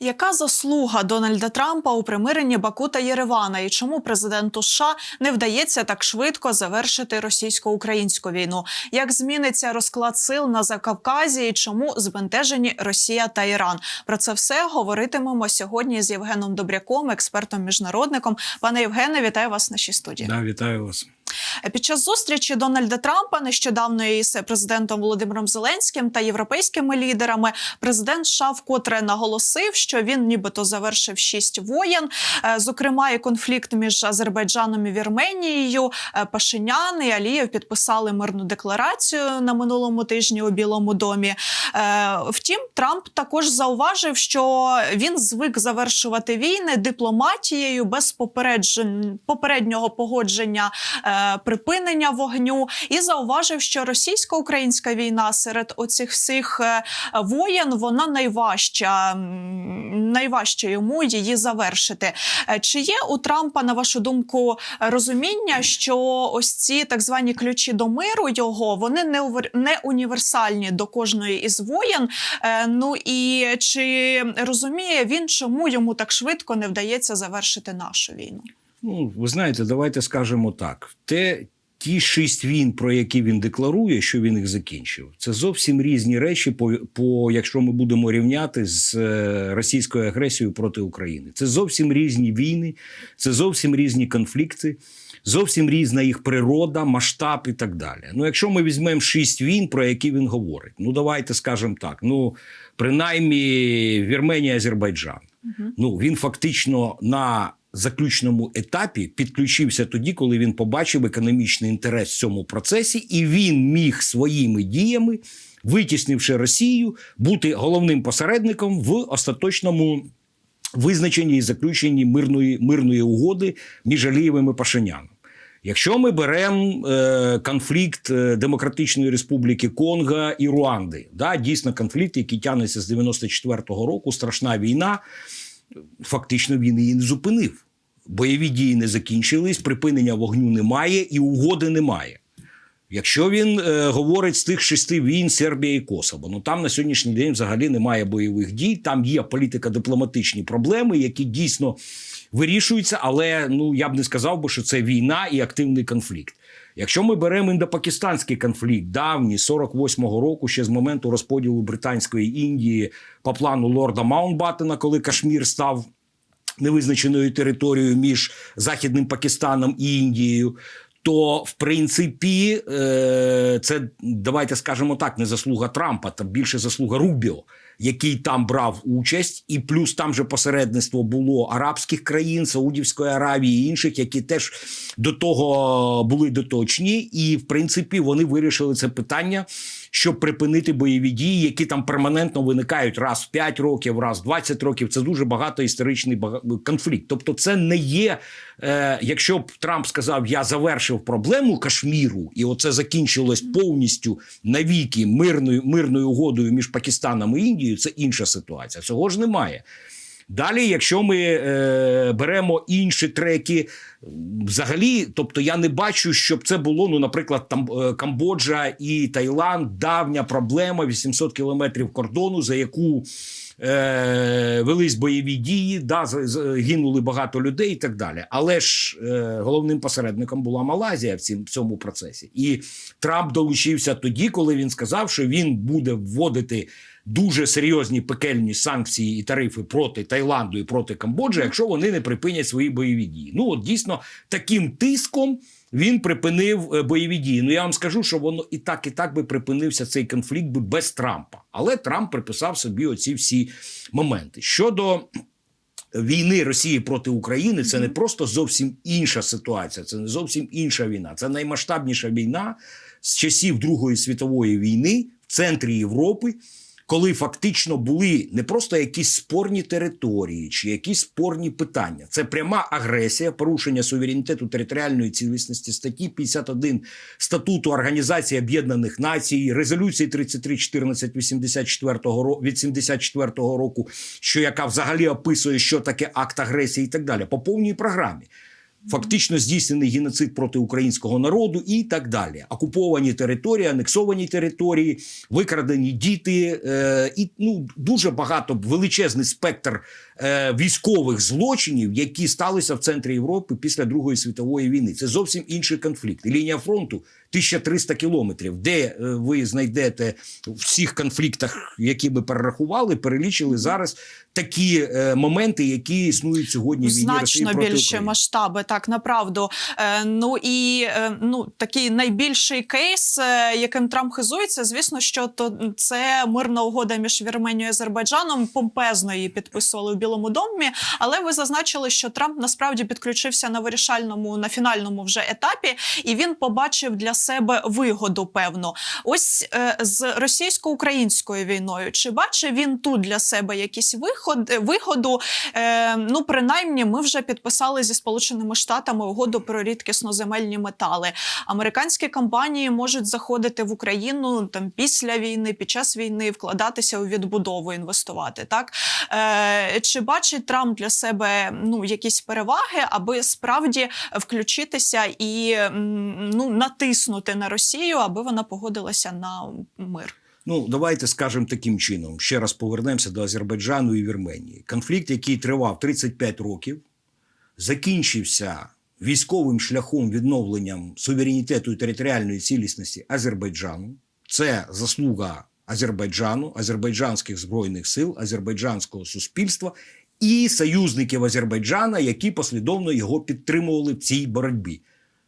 Яка заслуга Дональда Трампа у примиренні Баку та Єревана, і чому президенту США не вдається так швидко завершити російсько-українську війну? Як зміниться розклад сил на Закавказі? І чому збентежені Росія та Іран? Про це все говоритимемо сьогодні з Євгеном Добряком, експертом міжнародником. Пане Євгене, вітаю вас в нашій студії. Да, вітаю вас. Під час зустрічі Дональда Трампа нещодавно із президентом Володимиром Зеленським та європейськими лідерами президент США вкотре наголосив, що він нібито завершив шість воєн, е, зокрема і конфлікт між Азербайджаном і Вірменією. Е, Пашинян і Алієв підписали мирну декларацію на минулому тижні у Білому домі. Е, Втім, Трамп також зауважив, що він звик завершувати війни дипломатією без попереджень попереднього погодження припинення вогню, і зауважив, що російсько-українська війна серед оцих всіх е, воєн вона найважча, найважче йому її завершити. Е, Чи є у Трампа, на вашу думку, розуміння, що ось ці так звані ключі до миру його вони не не універсальні до кожної із воєн? Е, Ну і чи розуміє він, чому йому так швидко не вдається завершити нашу війну? Ну, ви знаєте, давайте скажемо так: те, ті шість війн, про які він декларує, що він їх закінчив, це зовсім різні речі, по, по якщо ми будемо рівняти з е, російською агресією проти України. Це зовсім різні війни, це зовсім різні конфлікти. Зовсім різна їх природа, масштаб і так далі. Ну, якщо ми візьмемо шість війн, про які він говорить, ну давайте скажемо так: ну, принаймні, Вірменія, Азербайджан. Ну він фактично на заключному етапі підключився тоді, коли він побачив економічний інтерес в цьому процесі, і він міг своїми діями, витіснивши Росію, бути головним посередником в остаточному. Визначенні і заключенні мирної, мирної угоди між Алієвим і Пашиняном. Якщо ми беремо е, конфлікт е, Демократичної Республіки Конго і Руанди, да, дійсно конфлікт, який тягнеться з 94-го року, страшна війна, фактично він її не зупинив. Бойові дії не закінчились, припинення вогню немає і угоди немає. Якщо він е, говорить з тих шести війн Сербія і Косово, ну там на сьогоднішній день взагалі немає бойових дій, там є політико-дипломатичні проблеми, які дійсно вирішуються, але ну я б не сказав би, що це війна і активний конфлікт. Якщо ми беремо індопакистанський конфлікт, давній 48-го року, ще з моменту розподілу Британської Індії по плану лорда Маунтбаттена, коли Кашмір став невизначеною територією між Західним Пакистаном і Індією. То в принципі, е, це давайте скажемо так, не заслуга Трампа, та більше заслуга Рубіо, який там брав участь, і плюс там же посередництво було арабських країн, Саудівської Аравії і інших, які теж до того були доточні, і в принципі вони вирішили це питання, щоб припинити бойові дії, які там перманентно виникають раз в 5 років, раз в 20 років. Це дуже багато історичний конфлікт. Тобто, це не є, е, якщо б Трамп сказав, я завершив проблему Кашміру, і оце закінчилось повністю навіки мирною мирною угодою між Пакистаном і Індією. Це інша ситуація. Цього ж немає. Далі, якщо ми е, беремо інші треки, взагалі, тобто я не бачу, щоб це було, ну, наприклад, там е, Камбоджа і Таїланд, давня проблема, 800 кілометрів кордону, за яку е, велись бойові дії, да, гинули багато людей і так далі. Але ж е, головним посередником була Малайзія в цім- цьому процесі. І Трамп долучився тоді, коли він сказав, що він буде вводити дуже серйозні пекельні санкції і тарифи проти Таїланду і проти Камбоджі, якщо вони не припинять свої бойові дії. Ну от дійсно таким тиском. Він припинив е, бойові дії. Ну я вам скажу, що воно і так, і так би припинився цей конфлікт би без Трампа. Але Трамп приписав собі оці всі моменти. Щодо війни Росії проти України, це не просто зовсім інша ситуація, це не зовсім інша війна. Це наймасштабніша війна з часів Другої світової війни в центрі Європи. Коли фактично були не просто якісь спорні території чи якісь спорні питання, це пряма агресія, порушення суверенітету територіальної цілісності статті 51 статуту Організації Об'єднаних Націй, резолюції 3314 84 ро- від 74 року, що яка взагалі описує, що таке акт агресії, і так далі, по повній програмі. Фактично здійснений геноцид проти українського народу і так далі. Окуповані території, анексовані території, викрадені діти, е, і ну дуже багато величезний спектр е, військових злочинів, які сталися в центрі Європи після Другої світової війни. Це зовсім інший конфлікт. І Лінія фронту 1300 кілометрів, де е, ви знайдете в всіх конфліктах, які ми перерахували, перелічили зараз такі е, моменти, які існують сьогодні в війні Росії Значно проти більше України. масштаби, так направду. Е, ну і е, ну такий найбільший кейс, е, яким Трамп хизується, звісно, що то це мирна угода між Вірменією і Азербайджаном. Помпезно її підписували в Білому домі. Але ви зазначили, що Трамп насправді підключився на вирішальному на фінальному вже етапі, і він побачив для себе вигоду. Певну, ось е, з російсько-українською війною. Чи бачив він тут для себе якісь виход, вигоду? Е, ну, принаймні, ми вже підписали зі Сполученими Штатами угоду про рідкісноземельні метали. Американські компанії можуть заходити в Україну там після війни, під час війни, вкладатися у відбудову, інвестувати. Так е, чи бачить Трамп для себе ну якісь переваги, аби справді включитися і ну натиснути на Росію, аби вона погодилася на мир? Ну, давайте скажемо таким чином. Ще раз повернемося до Азербайджану і Вірменії. Конфлікт, який тривав 35 років, закінчився військовим шляхом відновленням суверенітету і територіальної цілісності Азербайджану. Це заслуга Азербайджану, азербайджанських збройних сил, азербайджанського суспільства і союзників Азербайджана, які послідовно його підтримували в цій боротьбі.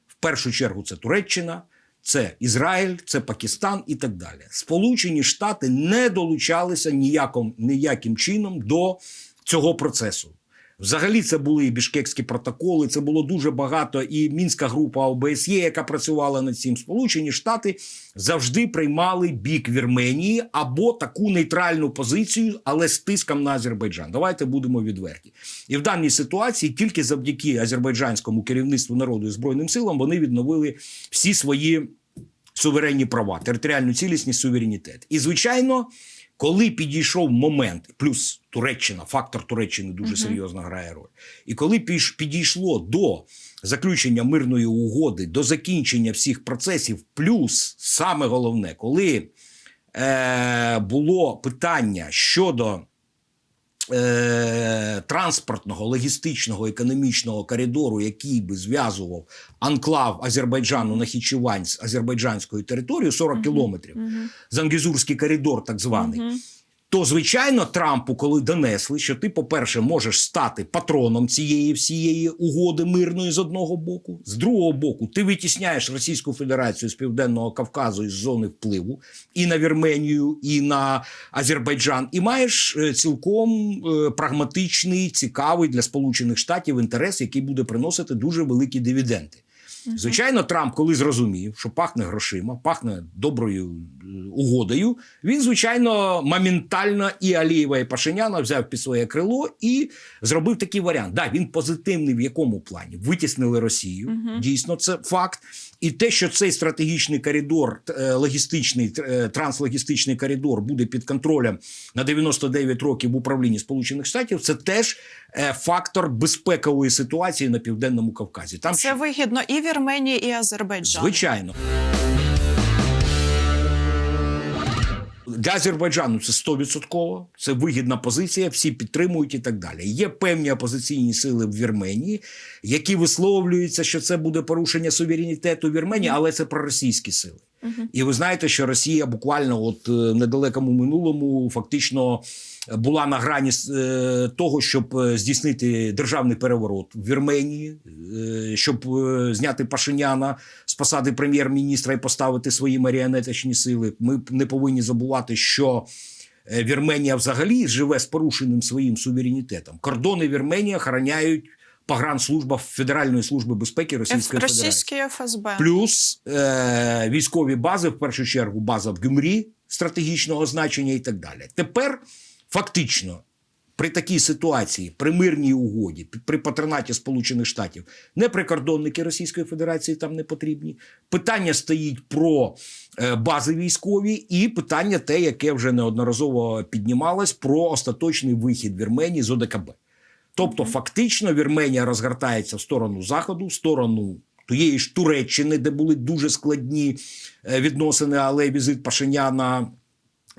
В першу чергу це Туреччина, це Ізраїль, це Пакистан і так далі. Сполучені Штати не долучалися ніяким, ніяким чином до цього процесу. Взагалі, це були і бішкекські протоколи, це було дуже багато. І мінська група ОБСЄ, яка працювала над цим. Сполучені Штати завжди приймали бік Вірменії або таку нейтральну позицію, але з тиском на Азербайджан. Давайте будемо відверті. І в даній ситуації тільки завдяки азербайджанському керівництву народу і збройним силам вони відновили всі свої суверенні права, територіальну цілісність, суверенітет. І звичайно, коли підійшов момент, плюс Туреччина, фактор Туреччини дуже серйозно грає роль. І коли піш- підійшло до заключення мирної угоди, до закінчення всіх процесів, плюс саме головне, коли е, було питання щодо транспортного, логістичного, економічного коридору, який би зв'язував анклав Азербайджану на Хічевань з азербайджанською територією 40 кілометрів, Зангізурський коридор, так званий. То, звичайно, Трампу, коли донесли, що ти, по-перше, можеш стати патроном цієї всієї угоди мирної з одного боку, з другого боку, ти витісняєш Російську Федерацію з Південного Кавказу із зони впливу і на Вірменію, і на Азербайджан, і маєш е, цілком е, прагматичний, цікавий для Сполучених Штатів інтерес, який буде приносити дуже великі дивіденди. Звичайно, Трамп, коли зрозумів, що пахне грошима, пахне доброю е, угодою, він, звичайно, моментально і Алієва, і Пашиняна взяв під своє крило і зробив такий варіант. Да, він позитивний в якому плані? Витіснили Росію. Дійсно, це факт. І те, що цей стратегічний коридор, е, логістичний, е, транслогістичний коридор буде під контролем на 99 років в управлінні Сполучених Штатів, це теж фактор безпекової ситуації на південному Кавказі. Там Це ще- вигідно і Вірменії, і Азербайджану. Звичайно. Для Азербайджану це 100%, це вигідна позиція, всі підтримують і так далі. Є певні опозиційні сили в Вірменії, які висловлюються, що це буде порушення суверенітету Вірменії, але це проросійські сили. І ви знаєте, що Росія буквально от е, в недалекому минулому фактично була на грані е, того, щоб е, здійснити державний переворот в Вірменії, е, щоб зняти Пашиняна з посади прем'єр-міністра і поставити свої маріонеточні сили. Ми не повинні забувати, що Вірменія взагалі живе з порушеним своїм суверенітетом. Кордони Вірменії охороняють погранслужба Федеральної служби безпеки Російської Федерації. ФСБ. Плюс е, військові бази, в першу чергу, база в Гюмрі стратегічного значення і так далі. Тепер фактично. При такій ситуації, при мирній угоді, при патронаті Сполучених Штатів, не прикордонники Російської Федерації там не потрібні. Питання стоїть про е, бази військові, і питання те, яке вже неодноразово піднімалось, про остаточний вихід Вірменії з ОДКБ. Тобто, фактично, Вірменія розгортається в сторону заходу, в сторону тієї ж Туреччини, де були дуже складні е, відносини, але візит Пашиняна.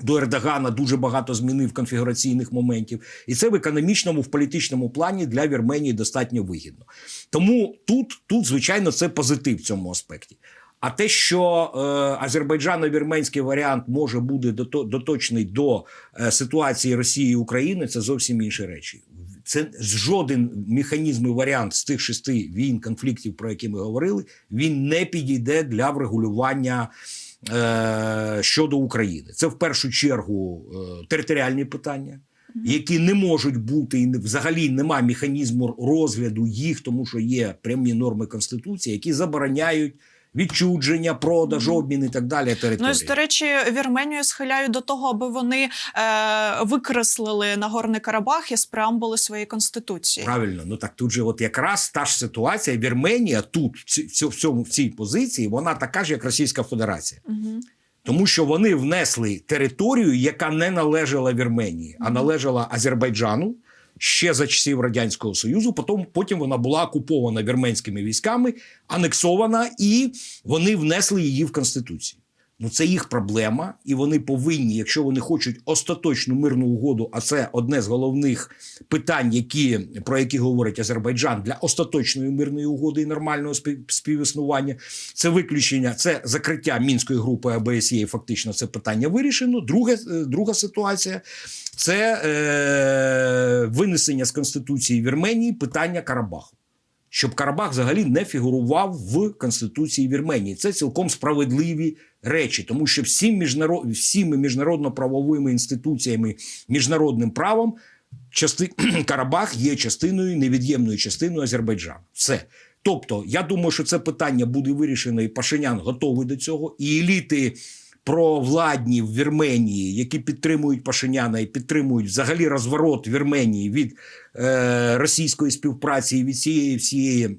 До Ердогана дуже багато змінив конфігураційних моментів, і це в економічному, в політичному плані для Вірменії достатньо вигідно. Тому тут, тут звичайно, це позитив в цьому аспекті. А те, що е, азербайджано-вірменський варіант може бути дото- доточний до е, ситуації Росії і України, це зовсім інші речі. Це жоден механізм і варіант з тих шести війн, конфліктів, про які ми говорили, він не підійде для врегулювання щодо України. Це в першу чергу е, територіальні питання. Які не можуть бути і взагалі немає механізму розгляду їх, тому що є прямі норми конституції, які забороняють відчудження, продаж, обмін і так далі. Ну, і, до речі, Вірменію схиляють до того, аби вони е, викреслили Нагорний Карабах із преамбули своєї конституції. Правильно, ну так тут же, от якраз та ж ситуація. Вірменія тут в цьому в цій позиції, вона така ж, як Російська Федерація. Угу. Тому що вони внесли територію, яка не належала Вірменії, а належала Азербайджану ще за часів Радянського Союзу. Потім, потім вона була окупована вірменськими військами, анексована, і вони внесли її в Конституцію. Ну, це їх проблема, і вони повинні, якщо вони хочуть остаточну мирну угоду, а це одне з головних питань, які, про які говорить Азербайджан для остаточної мирної угоди і нормального співіснування. Це виключення, це закриття мінської групи АБСЄ. Фактично, це питання вирішено. Друге, е, друга ситуація це е, винесення з конституції Вірменії питання Карабаху. Щоб Карабах взагалі не фігурував в Конституції Вірменії. Це цілком справедливі речі, тому що всім міжнарод... всіми міжнародно-правовими інституціями, міжнародним правом части... Карабах є частиною, невід'ємною частиною Азербайджану. Все. Тобто, я думаю, що це питання буде вирішено, і Пашинян готовий до цього, і еліти провладні в Вірменії, які підтримують Пашиняна і підтримують взагалі розворот Вірменії від е, російської співпраці і від цієї всієї.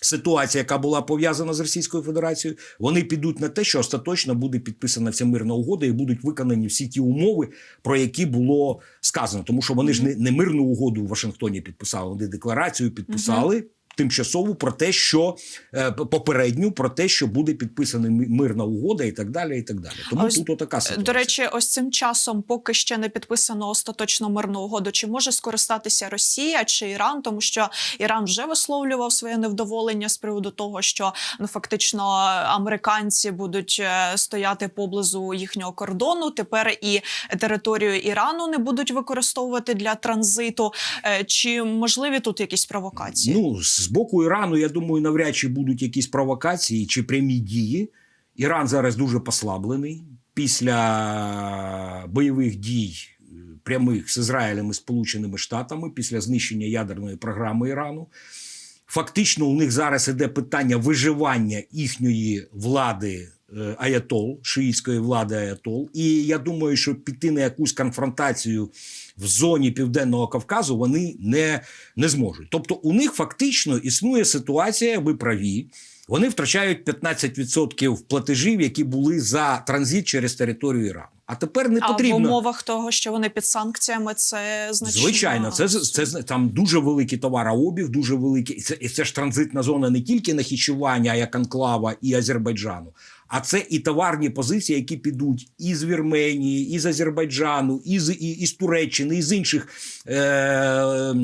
Ситуація, яка була пов'язана з Російською Федерацією, вони підуть на те, що остаточно буде підписана ця мирна угода, і будуть виконані всі ті умови, про які було сказано. Тому що вони ж не, не мирну угоду в Вашингтоні підписали, вони декларацію підписали. Тимчасову про те, що е, попередню про те, що буде підписана мирна угода, і так далі. І так далі. Тому ось, тут отака ситуація. До речі, ось цим часом, поки ще не підписано остаточно мирну угоду, чи може скористатися Росія чи Іран, тому що Іран вже висловлював своє невдоволення з приводу того, що ну фактично американці будуть е, стояти поблизу їхнього кордону. Тепер і територію Ірану не будуть використовувати для транзиту. Е, Чи можливі тут якісь провокації? Ну, з боку Ірану, я думаю, навряд чи будуть якісь провокації чи прямі дії. Іран зараз дуже послаблений після бойових дій е, прямих з Ізраїлем і Сполученими Штатами, після знищення ядерної програми Ірану. Фактично, у них зараз іде питання виживання їхньої влади Аятол, шиїтської влади Аятол. І я думаю, що піти на якусь конфронтацію в зоні Південного Кавказу вони не, не зможуть. Тобто, у них фактично існує ситуація, ви праві. Вони втрачають 15% платежів, які були за транзит через територію Ірану. А тепер не А потрібно. в умовах того, що вони під санкціями, це значно Звичайно, це, це, це там дуже великий товарообіг, дуже великий. І це, і це ж транзитна зона не тільки Нахічування, як Анклава і Азербайджану, а це і товарні позиції, які підуть із Вірменії, із Азербайджану, із, і, із Туреччини, із інших. Е-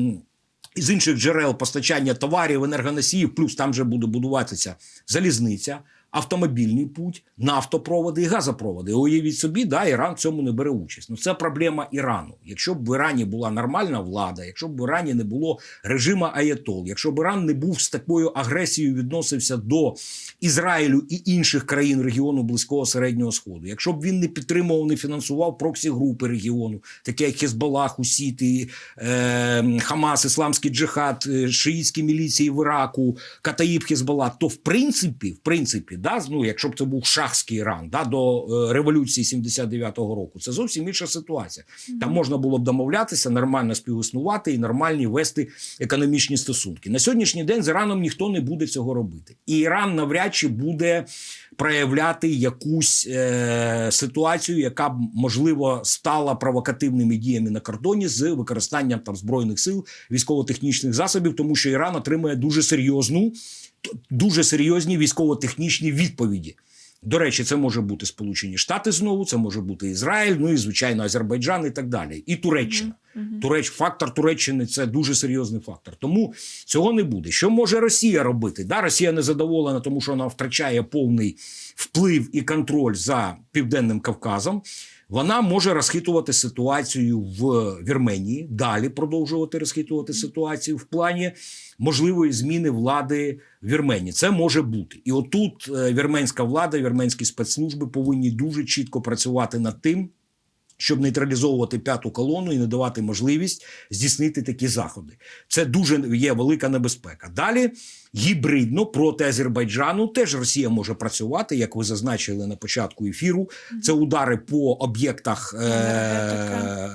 з інших джерел постачання товарів, енергоносіїв, плюс там вже буде будуватися залізниця, автомобільний путь, нафтопроводи і газопроводи. Уявіть собі, да, Іран цьому не бере участь. Ну це проблема Ірану. Якщо б в Ірані була нормальна влада, якщо б в Ірані не було режиму Аятол, якщо б Іран не був з такою агресією відносився до Ізраїлю і інших країн регіону Близького Середнього Сходу, якщо б він не підтримував, не фінансував проксі групи регіону, такі як Хезбалах, Хусіти, е, Хамас, Ісламський джихад, е, шиїтські міліції в Іраку, Катаїб Хезбалах, то в принципі, в принципі, да, ну, якщо б це був шахський Іран да, до е, революції 79-го року, це зовсім інша ситуація. Там можна було б домовлятися, нормально співіснувати і нормальні вести економічні стосунки. На сьогоднішній день з Іраном ніхто не буде цього робити. І Іран навряд чи буде проявляти якусь е, ситуацію, яка б можливо стала провокативними діями на кордоні з використанням там збройних сил, військово-технічних засобів, тому що Іран отримує дуже серйозну, дуже серйозні військово-технічні відповіді. До речі, це може бути Сполучені Штати знову, це може бути Ізраїль, ну і звичайно Азербайджан і так далі. І Туреччина. Туреч, фактор Туреччини це дуже серйозний фактор. Тому цього не буде. Що може Росія робити? Да, Росія не задоволена, тому що вона втрачає повний вплив і контроль за Південним Кавказом. Вона може розхитувати ситуацію в Вірменії, далі продовжувати розхитувати ситуацію в плані можливої зміни влади в Вірменії. Це може бути. І отут е, вірменська влада, вірменські спецслужби повинні дуже чітко працювати над тим, щоб нейтралізовувати п'яту колону і не давати можливість здійснити такі заходи. Це дуже є велика небезпека. Далі гібридно проти Азербайджану теж Росія може працювати, як ви зазначили на початку ефіру. Це удари по об'єктах е-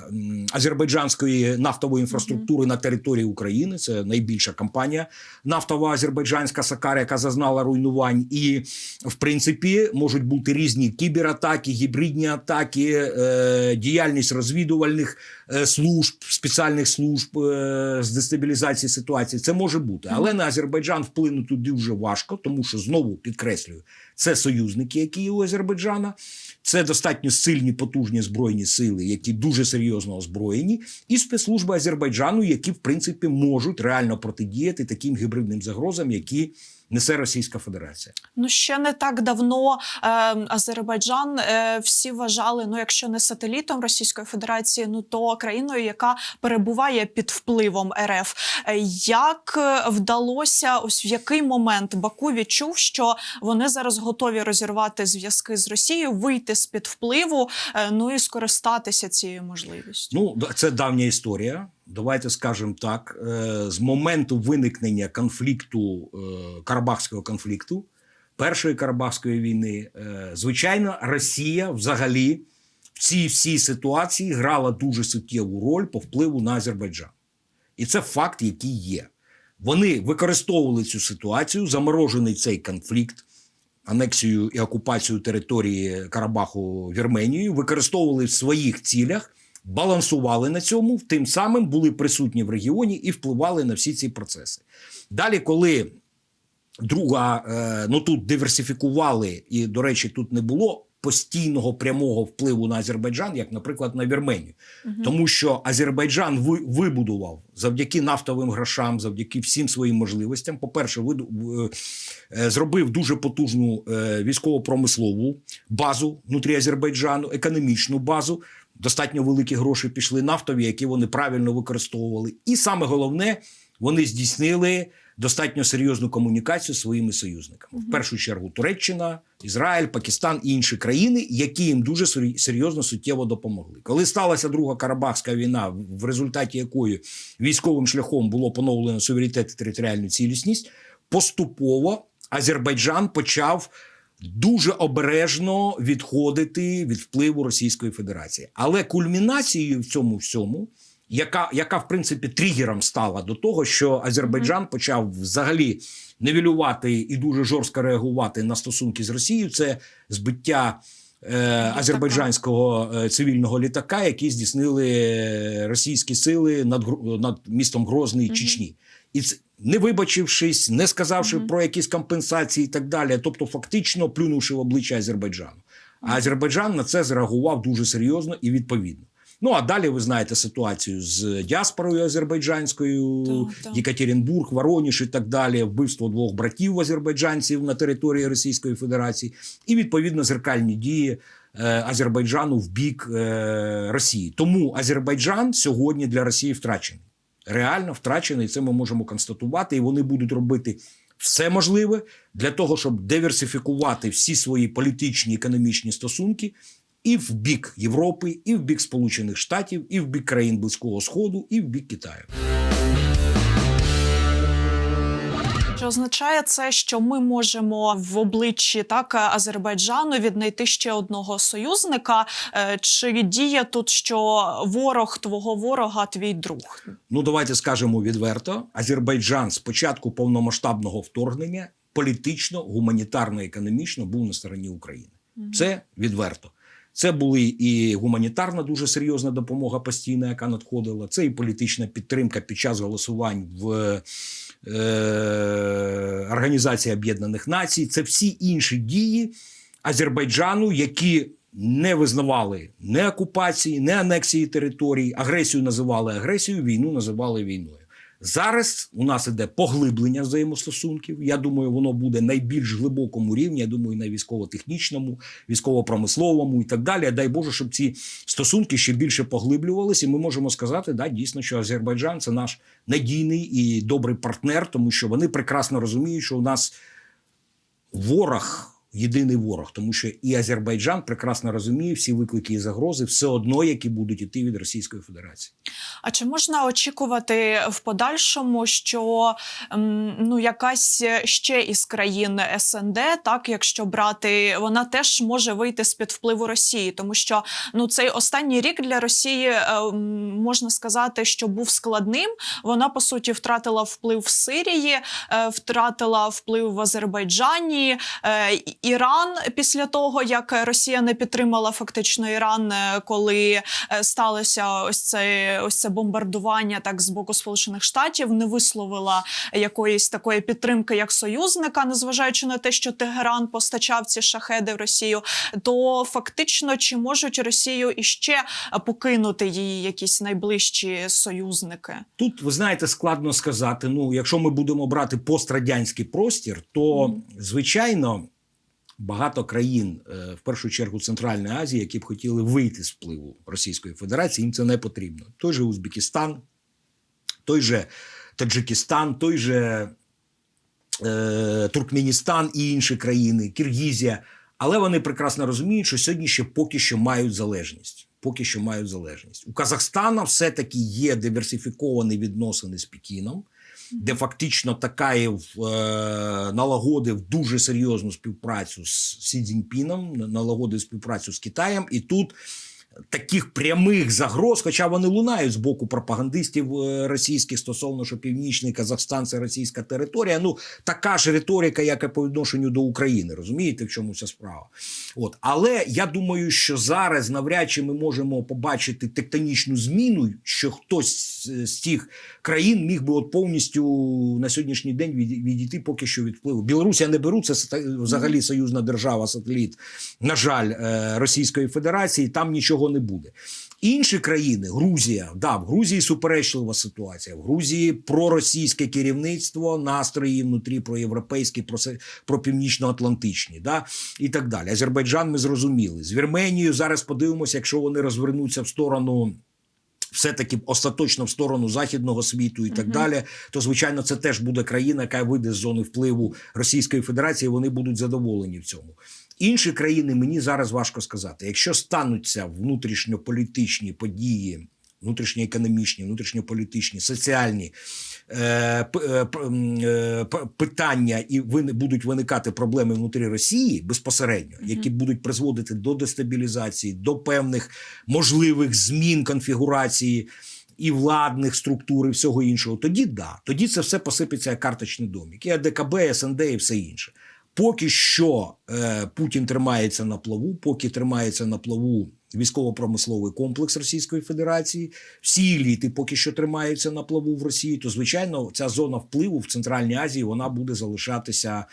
азербайджанської нафтової інфраструктури на території України. Це найбільша компанія нафтова азербайджанська Сакара, яка зазнала руйнувань. І в принципі можуть бути різні кібератаки, гібридні атаки, е- діяльність розвідувальних служб, спеціальних служб е- з дестабілізації ситуації. Це може бути, але на Азербайджан вплинути дуже важко, тому що знову підкреслюю, це союзники, які є у Азербайджана. Це достатньо сильні потужні збройні сили, які дуже серйозно озброєні, і спецслужби Азербайджану, які в принципі можуть реально протидіяти таким гібридним загрозам, які несе Російська Федерація. Ну ще не так давно е, Азербайджан е, всі вважали, ну якщо не сателітом Російської Федерації, ну то країною, яка перебуває під впливом РФ. Е, Як е, вдалося, ось в який момент Баку відчув, що вони зараз готові розірвати зв'язки з Росією, вийти з під впливу, е, ну і скористатися цією можливістю? Ну, це давня історія. Давайте скажемо так: е, з моменту виникнення конфлікту, е, Карабахського конфлікту, Першої Карабахської війни, е, звичайно, Росія взагалі в цій всій ситуації грала дуже суттєву роль по впливу на Азербайджан. І це факт, який є. Вони використовували цю ситуацію, заморожений цей конфлікт, анексію і окупацію території Карабаху Вірменією, використовували в своїх цілях, балансували на цьому, тим самим були присутні в регіоні і впливали на всі ці процеси. Далі, коли друга, е, ну тут диверсифікували, і, до речі, тут не було постійного прямого впливу на Азербайджан, як, наприклад, на Вірменію. Тому що Азербайджан ви- вибудував завдяки нафтовим грошам, завдяки всім своїм можливостям. По-перше, виду- е, зробив дуже потужну е, військово-промислову базу внутрі Азербайджану, економічну базу. Достатньо великі гроші пішли нафтові, які вони правильно використовували. І саме головне, вони здійснили достатньо серйозну комунікацію зі своїми союзниками. В першу чергу Туреччина, Ізраїль, Пакистан і інші країни, які їм дуже серйозно суттєво допомогли. Коли сталася друга Карабахська війна, в результаті якої військовим шляхом було поновлено суверенітет і територіальну цілісність, поступово Азербайджан почав. Дуже обережно відходити від впливу Російської Федерації, але кульмінацією в цьому всьому, яка, яка в принципі тригером стала до того, що Азербайджан почав взагалі невілювати і дуже жорстко реагувати на стосунки з Росією, це збиття е, азербайджанського е, цивільного літака, який здійснили е, російські сили над, над містом Грозний Чечні. І це не вибачившись, не сказавши про якісь компенсації і так далі, тобто фактично плюнувши в обличчя Азербайджану. А Азербайджан на це зреагував дуже серйозно і відповідно. Ну а далі ви знаєте ситуацію з діаспорою азербайджанською. Єкатеринбург, Вороніж і так далі, вбивство двох братів азербайджанців на території Російської Федерації, і відповідно зеркальні дії е, Азербайджану в бік е, Росії. Тому Азербайджан сьогодні для Росії втрачений. Реально втрачений, це ми можемо констатувати, і вони будуть робити все можливе для того, щоб диверсифікувати всі свої політичні економічні стосунки і в бік Європи, і в бік Сполучених Штатів, і в бік країн Близького Сходу, і в бік Китаю. Чи означає це, що ми можемо в обличчі так Азербайджану віднайти ще одного союзника? Е, Чи діє тут, що ворог твого ворога твій друг? Ну, давайте скажемо відверто: Азербайджан з початку повномасштабного вторгнення політично, гуманітарно, економічно був на стороні України. Це відверто. Це були і гуманітарна дуже серйозна допомога постійна, яка надходила. Це і політична підтримка під час голосувань в Організації Об'єднаних Націй. Це всі інші дії Азербайджану, які не визнавали не окупації, не анексії територій. Агресію називали агресією, війну називали війною. Зараз у нас іде поглиблення взаємостосунків. Я думаю, воно буде найбільш глибокому рівні. Я думаю, на військово-технічному, військово-промисловому і так далі. Дай Боже, щоб ці стосунки ще більше поглиблювалися. І ми можемо сказати, да, дійсно, що Азербайджан це наш надійний і добрий партнер, тому що вони прекрасно розуміють, що у нас ворог. Єдиний ворог, тому що і Азербайджан прекрасно розуміє всі виклики і загрози, все одно, які будуть іти від Російської Федерації. А чи можна очікувати в подальшому, що ем, ну якась ще із країн СНД, так якщо брати, вона теж може вийти з під впливу Росії, тому що ну цей останній рік для Росії ем, можна сказати, що був складним. Вона по суті втратила вплив в Сирії, е, втратила вплив в Азербайджані. Іран після того, як Росія не підтримала фактично Іран, е, коли е, сталося ось це ось це бомбардування, так з боку Сполучених Штатів, не висловила якоїсь такої підтримки як союзника, незважаючи на те, що Тегеран постачав ці шахеди в Росію, то фактично чи можуть Росію іще покинути її якісь найближчі союзники? Тут ви знаєте, складно сказати. Ну, якщо ми будемо брати пострадянський простір, то звичайно багато країн, е, в першу чергу Центральної Азії, які б хотіли вийти з впливу Російської Федерації, їм це не потрібно. Той же Узбекистан, той же Таджикистан, той же е, Туркменістан і інші країни, Киргізія. Але вони прекрасно розуміють, що сьогодні ще поки що мають залежність. Поки що мають залежність. У Казахстана все-таки є диверсифіковані відносини з Пекіном, де фактично Такаєв е, налагодив дуже серйозну співпрацю з Сі Цзіньпіном, налагодив співпрацю з Китаєм. І тут таких прямих загроз, хоча вони лунають з боку пропагандистів е, російських стосовно, що північний Казахстан це російська територія. Ну така ж риторика, як і по відношенню до України. Розумієте, в чому ця справа? От але я думаю, що зараз навряд чи ми можемо побачити тектонічну зміну, що хтось з, тих країн міг би от повністю на сьогоднішній день відійти поки що від впливу. Білорусь не беру, це взагалі союзна держава, сателіт, на жаль, е, Російської Федерації. Там нічого не буде. Інші країни, Грузія, да, в Грузії суперечлива ситуація. В Грузії проросійське керівництво, настрої внутрі проєвропейські, про, про північно-атлантичні, да, і так далі. Азербайджан ми зрозуміли. З Вірменією зараз подивимося, якщо вони розвернуться в сторону. Все-таки остаточно в сторону західного світу і так далі, то звичайно це теж буде країна, яка вийде з зони впливу Російської Федерації. Вони будуть задоволені в цьому. Інші країни мені зараз важко сказати. Якщо стануться внутрішньополітичні події, внутрішньоекономічні, внутрішньополітичні, соціальні е, е, е, питання і вини, будуть виникати проблеми внутрі Росії безпосередньо, які будуть призводити до дестабілізації, до певних можливих змін конфігурації. І владних структур, і всього іншого, тоді да, тоді це все посипеться як карточний домик. І АДКБ, і СНД, і все інше. Поки що е, Путін тримається на плаву, поки тримається на плаву військово-промисловий комплекс Російської Федерації, всі еліти поки що тримаються на плаву в Росії, то звичайно ця зона впливу в Центральній Азії вона буде залишатися.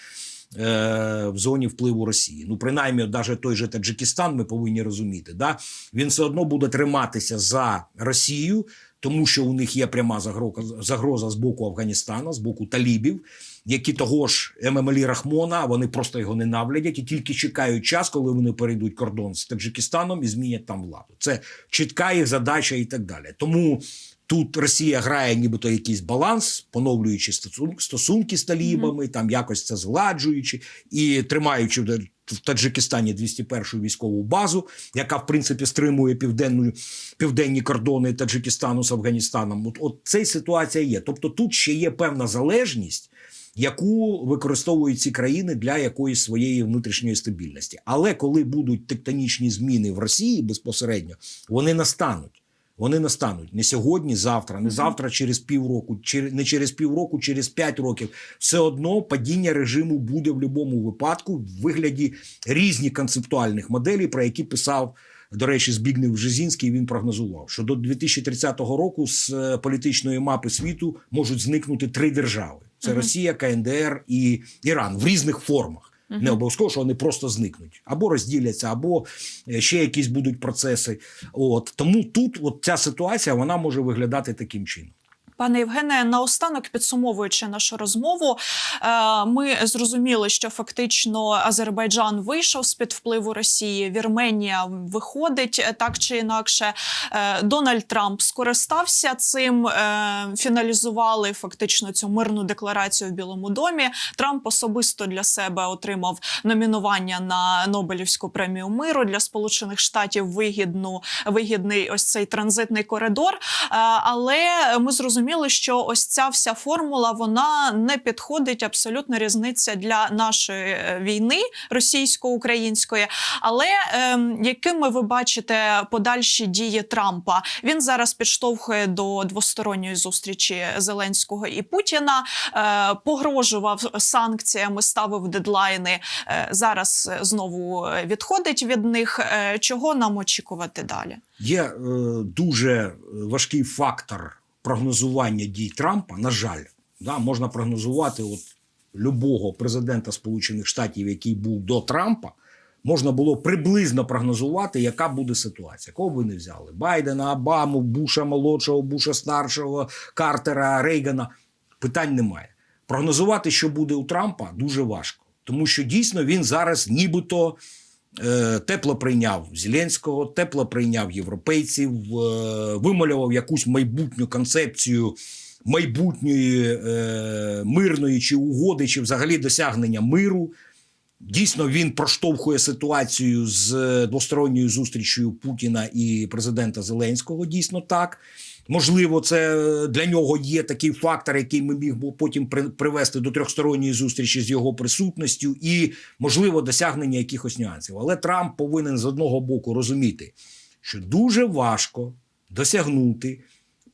е, В зоні впливу Росії, ну принаймні, навіть той же Таджикистан, ми повинні розуміти, да він все одно буде триматися за Росію, тому що у них є пряма загроза, загроза з боку Афганістана, з боку талібів, які того ж Емемалі Рахмона, вони просто його ненавидять і тільки чекають час, коли вони перейдуть кордон з Таджикистаном і змінять там владу. Це чітка їх задача і так далі. Тому тут Росія грає, нібито якийсь баланс, поновлюючи стосунки з талібами, там якось це згладжуючи і тримаючи в в Таджикистані 201-ю військову базу, яка в принципі стримує південну, південні кордони Таджикистану з Афганістаном. От, от ця ситуація є. Тобто тут ще є певна залежність, яку використовують ці країни для якоїсь своєї внутрішньої стабільності. Але коли будуть тектонічні зміни в Росії безпосередньо, вони настануть. Вони настануть не сьогодні, завтра, не завтра, через півроку, чи не через півроку, через п'ять років. Все одно падіння режиму буде в будь-якому випадку в вигляді різних концептуальних моделей, про які писав. До речі, Збігнев Бжезінський він прогнозував, що до 2030 року з е, політичної мапи світу можуть зникнути три держави: це. Росія, КНДР і Іран в різних формах. Не обов'язково, що вони просто зникнуть, або розділяться, або е, ще якісь будуть процеси. От тому тут от ця ситуація вона може виглядати таким чином. Пане Євгене, наостанок підсумовуючи нашу розмову, е, ми зрозуміли, що фактично Азербайджан вийшов з під впливу Росії, Вірменія виходить е, так чи інакше. Е, Дональд Трамп скористався цим, фіналізували фактично цю мирну декларацію в Білому домі. Трамп особисто для себе отримав номінування на Нобелівську премію миру для Сполучених Штатів. Вигідну вигідний ось цей транзитний коридор. Але ми зрозуміли, що ось ця вся формула вона не підходить абсолютно різниця для нашої е, війни російсько-української. Але ем, якими ви бачите подальші дії Трампа? Він зараз підштовхує до двосторонньої зустрічі Зеленського і Путіна, е, погрожував санкціями, ставив дедлайни. Е, зараз е, знову е, відходить від них. Е, Чого нам очікувати далі? Є е, дуже важкий фактор прогнозування дій Трампа. На жаль, да, можна прогнозувати от любого президента Сполучених Штатів, який був до Трампа. Можна було приблизно прогнозувати, яка буде ситуація. Кого ви не взяли? Байдена, Обаму, Буша молодшого, Буша старшого, Картера, Рейгана. Питань немає. Прогнозувати, що буде у Трампа, дуже важко, тому що дійсно він зараз нібито тепло прийняв Зеленського, тепло прийняв європейців, е, вималював якусь майбутню концепцію майбутньої е, мирної чи угоди, чи взагалі досягнення миру. Дійсно, він проштовхує ситуацію з е, двосторонньою зустрічю Путіна і президента Зеленського. Дійсно так. Можливо, це е, для нього є такий фактор, який ми міг би потім при- привести до трьохсторонньої зустрічі з його присутністю, і можливо досягнення якихось нюансів. Але Трамп повинен з одного боку розуміти, що дуже важко досягнути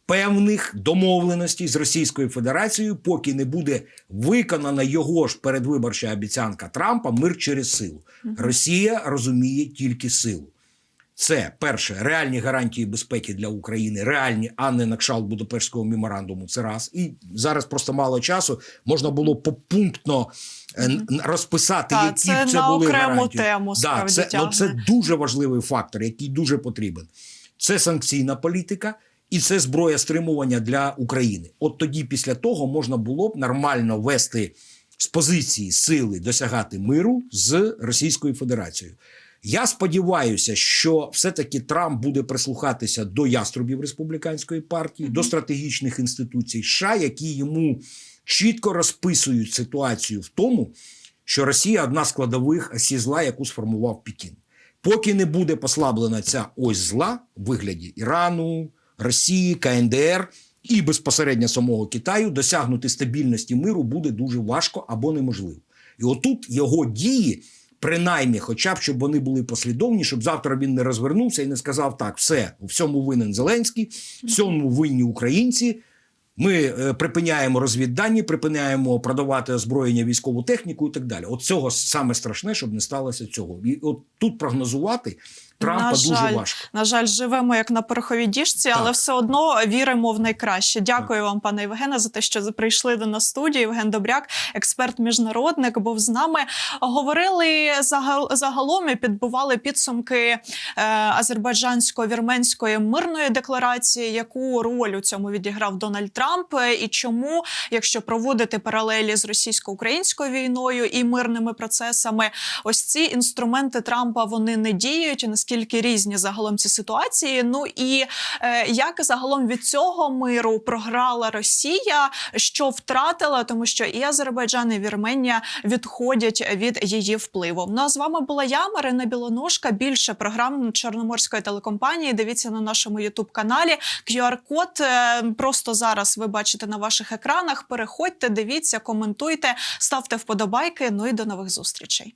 певних домовленостей з Російською Федерацією, поки не буде виконана його ж передвиборча обіцянка Трампа мир через силу. Росія розуміє тільки силу. Це перше реальні гарантії безпеки для України, реальні, а не на кшалт Будапештського меморандуму. Це раз. І зараз просто мало часу. Можна було попунктно е, розписати, Та, які це б це на були окрему гарантії. тему, да, це, ну, це дуже важливий фактор, який дуже потрібен. Це санкційна політика. І це зброя стримування для України. От тоді, після того, можна було б нормально вести з позиції сили досягати миру з Російською Федерацією. Я сподіваюся, що все-таки Трамп буде прислухатися до яструбів республіканської партії, до стратегічних інституцій США, які йому чітко розписують ситуацію в тому, що Росія одна з складових осі зла, яку сформував Пекін. Поки не буде послаблена ця ось зла в вигляді Ірану, Росії, КНДР і безпосередньо самого Китаю, досягнути стабільності миру буде дуже важко або неможливо. І отут його дії, принаймні, хоча б щоб вони були послідовні, щоб завтра він не розвернувся і не сказав: так, все, у всьому винен Зеленський, в всьому винні українці. Ми е, припиняємо розвіддані, припиняємо продавати озброєння, військову техніку і так далі. От цього саме страшне, щоб не сталося цього. І от тут прогнозувати Трампа На дуже жаль. важко. На жаль, живемо як на пороховій діжці, але все одно віримо в найкраще. Дякую вам, пане Євгене, за те, що прийшли до нас в студію. Євген Добряк, експерт міжнародник, був з нами. Говорили загал- загалом і підбивали підсумки е, азербайджансько-вірменської мирної декларації, яку роль у цьому відіграв Дональд Трамп, е, і чому, якщо проводити паралелі з російсько-українською війною і мирними процесами, ось ці інструменти Трампа вони не діють. і Наскільки різні загалом ці ситуації? Ну і е, як загалом від цього миру програла Росія, що втратила, тому що і Азербайджан, і Вірменія відходять від її впливу. Ну а з вами була я, Марина Білоножка. Більше програм Чорноморської телекомпанії. Дивіться на нашому Ютуб каналі. QR-код е, просто зараз ви бачите на ваших екранах. Переходьте, дивіться, коментуйте, ставте вподобайки. Ну і до нових зустрічей.